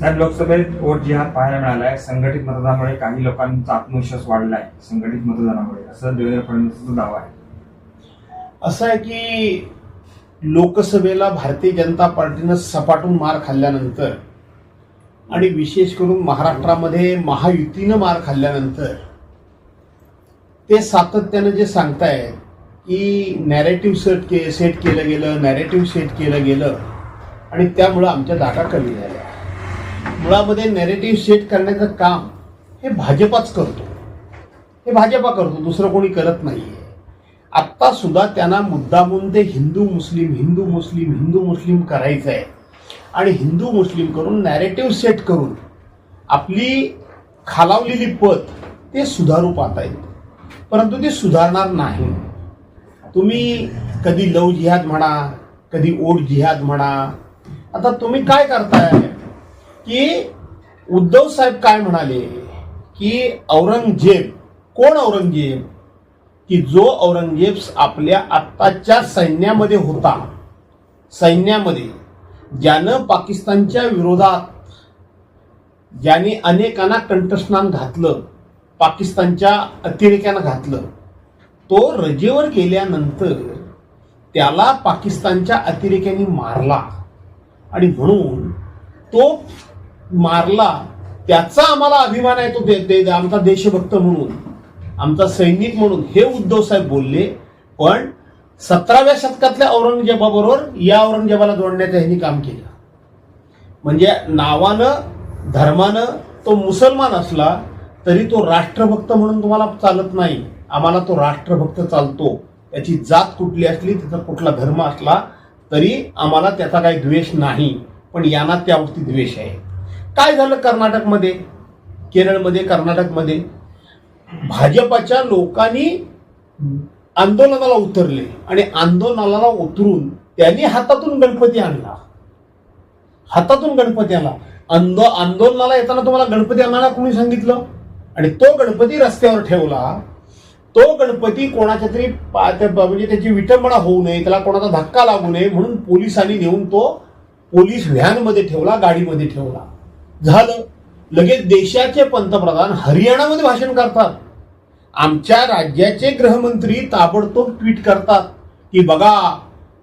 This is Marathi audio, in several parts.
साहेब लोकसभेत वोट जिहाद पाहायला मिळालाय संघटित मतदानामुळे काही लोकांचा आत्मविश्वास वाढलाय संघटित मतदानामुळे. असं देवेंद्र फडणवीसचा दावा आहे. असं आहे की लोकसभेला भारतीय जनता पार्टीनं सपाटून मार खाल्ल्यानंतर आणि विशेष करून महाराष्ट्रामध्ये महायुतीनं मार खाल्ल्यानंतर ते सातत्यानं जे सांगतायत की नॅरेटिव्ह सेट के सेट केलं गेलं नॅरेटिव्ह सेट केलं गेलं आणि त्यामुळं आमच्या जागा कमी झाल्या. मुळामध्ये नॅरेटिव्ह सेट करण्याचं काम हे भाजपाच करतो. हे भाजपा करतो दुसरं कोणी करत नाही आहे सुद्धा त्यांना मुद्दामून ते हिंदू मुस्लिम हिंदू मुस्लिम हिंदू मुस्लिम करायचं आहे आणि हिंदू मुस्लिम करून नॅरेटिव्ह सेट करून आपली खालावलेली पत ते सुधारू पाहतायत परंतु ते सुधारणार नाही. तुम्ही कधी लव जिहाद म्हणा कधी ओढ जिहाद म्हणा आता तुम्ही काय करताय? की उद्धव साहेब काय म्हणाले? की औरंगजेब कोण औरंगजेब? की जो औरंगजेब आपल्या आत्ताच्या सैन्यामध्ये होता. सैन्यामध्ये. ज्यानं पाकिस्तानच्या विरोधात ज्याने अनेकांना कंठस्नान घातलं पाकिस्तानच्या अतिरेक्यानं घातलं. तो रजेवर गेल्यानंतर त्याला पाकिस्तानच्या अतिरेक्यांनी मारला. आणि म्हणून तो मारला त्याचा आम्हाला अभिमान आहे तो दे- दे- आमचा देशभक्त म्हणून आमचा सैनिक म्हणून. हे उद्धव साहेब बोलले पण सतराव्या शतकातल्या औरंगजेबाबरोबर या औरंगजेबाला जोडण्याचं ह्यांनी काम केलं. म्हणजे नावानं धर्मानं तो मुसलमान असला तरी तो राष्ट्रभक्त म्हणून तुम्हाला चालत नाही. आम्हाला तो राष्ट्रभक्त चालतो. त्याची जात कुठली असली त्याचा कुठला धर्म असला तरी आम्हाला त्याचा काही द्वेष नाही. पण यांना त्यावरती द्वेष आहे. काय झालं कर्नाटकमध्ये? केरळमध्ये कर्नाटकमध्ये? भाजपाच्या लोकांनी आंदोलनाला उतरले आणि आंदोलनाला उतरून त्यांनी हातातून गणपती आणला. हातातून गणपती आणला. अंदो आंदोलनाला येताना तुम्हाला गणपती आणायला कोणी सांगितलं? आणि तो गणपती रस्त्यावर ठेवला. तो गणपती कोणाच्या तरी पा- त्या- म्हणजे त्याची विटंबना होऊ नये त्याला कोणाचा धक्का लागू नये म्हणून पोलिसांनी नेऊन तो पोलीस व्हॅनमध्ये ठेवला गाडीमध्ये ठेवला. झालं. लगेच देशाचे पंतप्रधान हरियाणामध्ये भाषण करतात. आमच्या राज्याचे गृहमंत्री ताबडतोब ट्विट करतात की बघा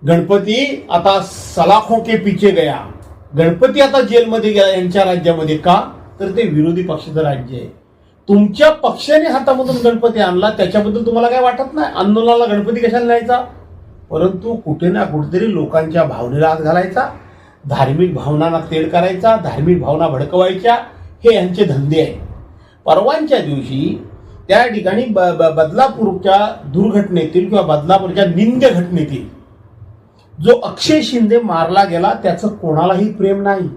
गणपती आता सलाखों के पीछे गया. गणपती आता जेलमध्ये गेला यांच्या राज्यामध्ये का? तर ते विरोधी पक्षाचं राज्य आहे. तुमच्या पक्षाने हातामधून गणपती आणला त्याच्याबद्दल तुम्हाला काय वाटत नाही? आंदोलनाला गणपती कशाला न्यायचा? परंतु कुठे ना कुठेतरी लोकांच्या भावनेला हात घालायचा. धार्मिक भावनांना तेढ करायचा धार्मिक भावना भडकवायच्या हे यांचे धंदे आहेत. परवांच्या दिवशी त्या ठिकाणी ब ब- बदलापूरच्या दुर्घटनेतील किंवा बदलापूरच्या निंद्य घटनेतील जो अक्षय शिंदे मारला गेला त्याचं कोणालाही प्रेम नाही.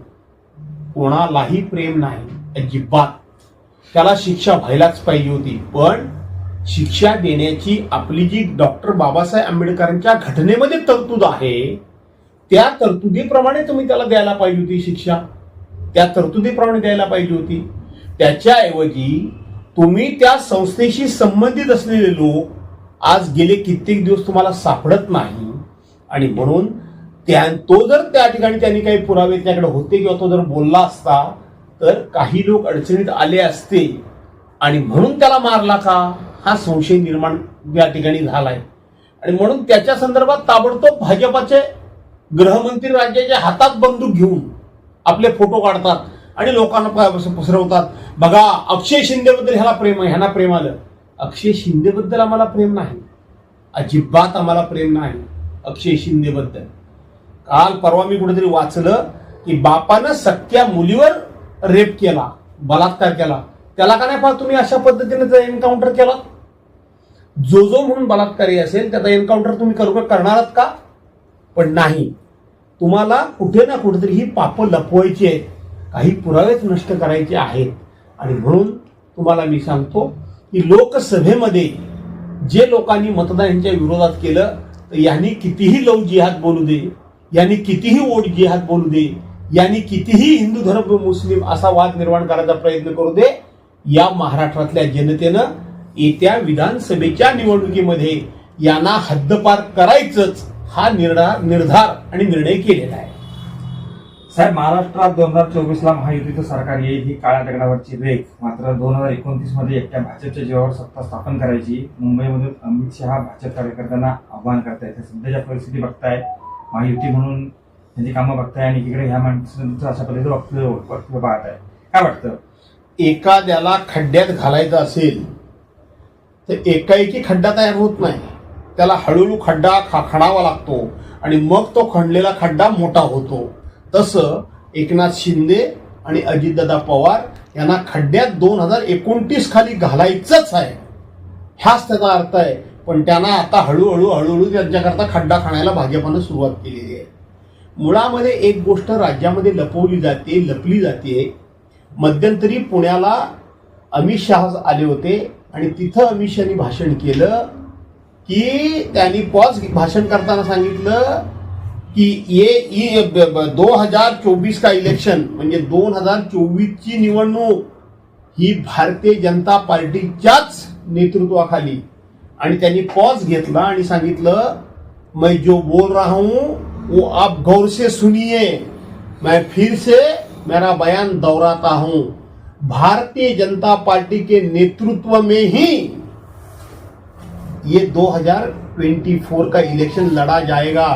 कोणालाही प्रेम नाही. अजिबात. त्याला शिक्षा व्हायलाच पाहिजे होती. पण शिक्षा देण्याची आपली जी डॉक्टर बाबासाहेब आंबेडकरांच्या घटनेमध्ये तरतूद आहे त्या तरतुदीप्रमाणे तुम्ही त्याला द्यायला पाहिजे होती शिक्षा. त्या तरतुदीप्रमाणे द्यायला पाहिजे होती. त्याच्याऐवजी तुम्ही त्या संस्थेशी संबंधित असलेले लोक आज गेले कित्येक दिवस तुम्हाला सापडत नाही. आणि म्हणून त्या तो जर त्या ठिकाणी त्यांनी काही पुरावे त्याकडे होते किंवा तो जर बोलला असता तर काही लोक अडचणीत आले असते. आणि म्हणून त्याला मारला का? हा संशय निर्माण या ठिकाणी झालाय. आणि म्हणून त्याच्या संदर्भात ताबडतोब भाजपाचे गृहमंत्री राज्याच्या हातात बंदूक घेऊन आपले फोटो काढतात आणि लोकांना पसरवतात. बघा अक्षय शिंदेबद्दल ह्याला प्रेम आहे ह्यांना प्रेम आलं. अक्षय शिंदेबद्दल आम्हाला प्रेम नाही. अजिबात आम्हाला प्रेम नाही अक्षय शिंदेबद्दल. काल परवा मी कुठेतरी वाचलं की बापानं सख्या मुलीवर रेप केला बलात्कार केला. त्याला का नाही पहा तुम्ही अशा पद्धतीने एन्काउंटर केला? जो जो म्हणून बलात्कारी असेल त्याचा एन्काउंटर तुम्ही करू करणार आहात का? पण नाही. तुम्हाला कुठे ना कुठेतरी ही पापं लपवायची आहेत. काही पुरावेच नष्ट करायचे आहेत. आणि म्हणून तुम्हाला मी सांगतो की लोकसभेमध्ये जे लोकांनी मतदान यांच्या विरोधात केलं तर यांनी कितीही लव जिहाद बोलू दे यांनी कितीही वोट जिहाद बोलू दे यांनी कितीही हिंदू धर्म मुस्लिम असा वाद निर्माण करायचा प्रयत्न करू दे या महाराष्ट्रातल्या जनतेनं येत्या विधानसभेच्या निवडणुकीमध्ये यांना हद्दपार करायचंच. हा निर्धार निर्धार आणि निर्णय केलेला आहे. साहेब महाराष्ट्रात दोन हजार चोवीस ला महायुतीचं सरकार येईल ही काळ्या दगडावरची रेख. मात्र दोन हजार एकोणतीसमध्ये एकट्या भाजपच्या जीवावर सत्ता स्थापन करायची मुंबईमधून अमित शहा भाजप कार्यकर्त्यांना आव्हान करतायत. तर सध्याच्या परिस्थिती बघताय महायुती म्हणून त्यांची कामं बघताय आणि इकडे ह्या माणसांचं अशा पद्धतीचं वक्तव्य वक्तव्य पाहत आहे काय वाटतं? एखाद्याला खड्ड्यात घालायचं असेल तर एकाएकी खड्डा तयार होत नाही. त्याला हळूहळू खड्डा खा खणावा लागतो आणि मग तो खणलेला खड्डा मोठा होतो. तसं एकनाथ शिंदे आणि अजितदादा पवार यांना खड्ड्यात दोन हजार एकोणतीस खाली घालायचंच आहे. ह्याच त्याचा अर्थ आहे. पण त्यांना आता हळूहळू हळूहळू त्यांच्याकरता खड्डा खाण्याला भाजपानं सुरुवात केलेली आहे. मुळामध्ये एक गोष्ट राज्यामध्ये लपवली जाते लपली जाते. मध्यंतरी पुण्याला अमित शहा आले होते आणि तिथं अमित शहानी भाषण केलं. की त्यांनी पॉज भाषण करताना सांगितलं की ये दो हजार चोवीस का इलेक्शन म्हणजे दोन हजार चोवीसची निवडणूक ही भारतीय जनता पार्टीच्याच नेतृत्वाखाली. आणि त्यांनी पॉज घेतला आणि सांगितलं मैं जो बोल रहा हूं वो आप गौर से सुनिए. मैं फिर से मेरा बयान दोहराता हूं. भारतीय जनता पार्टी के नेतृत्व में ही ये 2024 का इलेक्शन लड़ा जाएगा।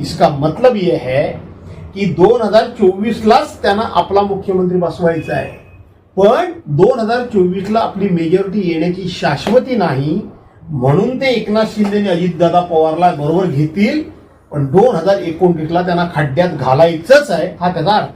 इसका मतलब ये है की दोन हजार चोवीसलाच त्यांना आपला मुख्यमंत्री बसवायचा आहे. पण दोन हजार चोवीसला आपली मेजॉरिटी येण्याची शाश्वती नाही. म्हणून ते एकनाथ शिंदे आणि अजितदादा पवारला बरोबर घेतील. पण दोन हजार एकोणतीसला त्यांना खड्ड्यात घालायचंच आहे हा त्याचा अर्थ